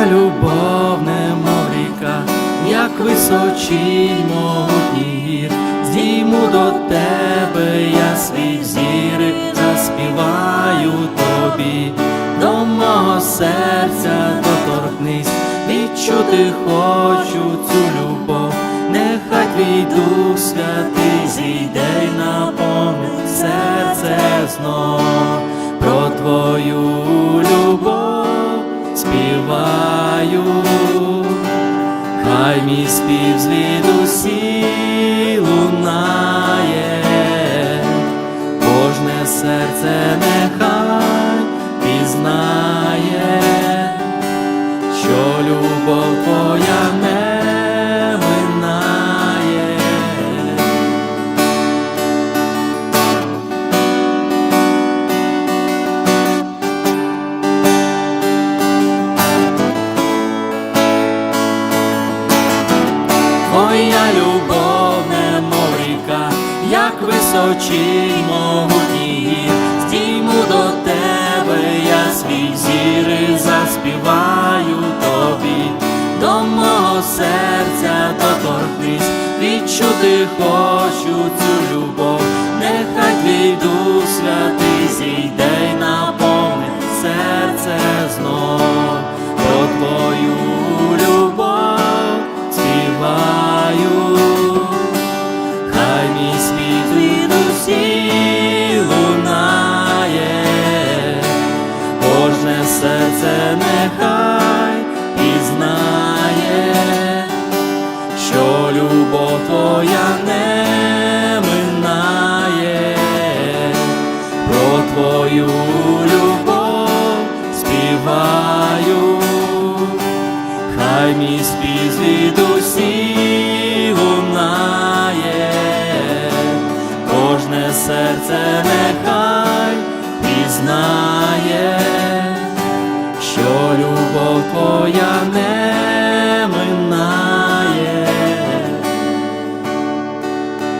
Твоя любов, немов ріка, як височі могутні гір, здійму до тебе, я свій зіри, заспіваю тобі, до мого серця доторкнись, відчути хочу цю любов, нехай твій дух святий зійде на наповни серце знов. Про твою. Співаю. Хай мій спів звідусі лунає, кожне серце нехай пізнає, що любов твоя не Твоя любов, немов ріка, як височінь могутній гір, здійму до тебе я свій зіри заспіваю тобі, до мого серця доторкнись, відчути хочу цю любов, нехай твій дух святий зійде кожне серце нехай пізнає, що любов твоя не минає, про твою любов співаю. Хай мій спів звідусі лунає, кожне серце нехай пізнає, твоя не